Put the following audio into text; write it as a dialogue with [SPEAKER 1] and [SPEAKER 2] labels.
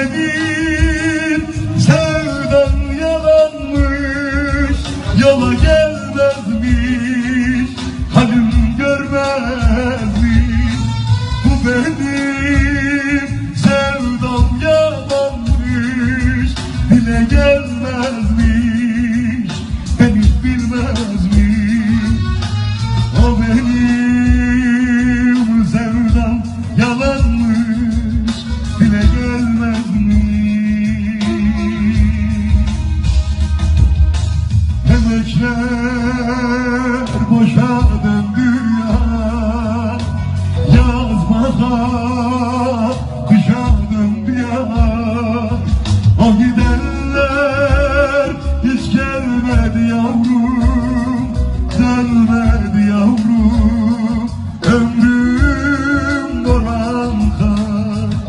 [SPEAKER 1] senin sevdan yalanmış Yola gelmezmiş. Halim görmezmiş. Bu benim. Sevdam yalanmış Dile gelmezmiş. Beni bilmezmiş boşa dünya Yazmasa kışa dünya O gidenler hiç gelmedi yavrum.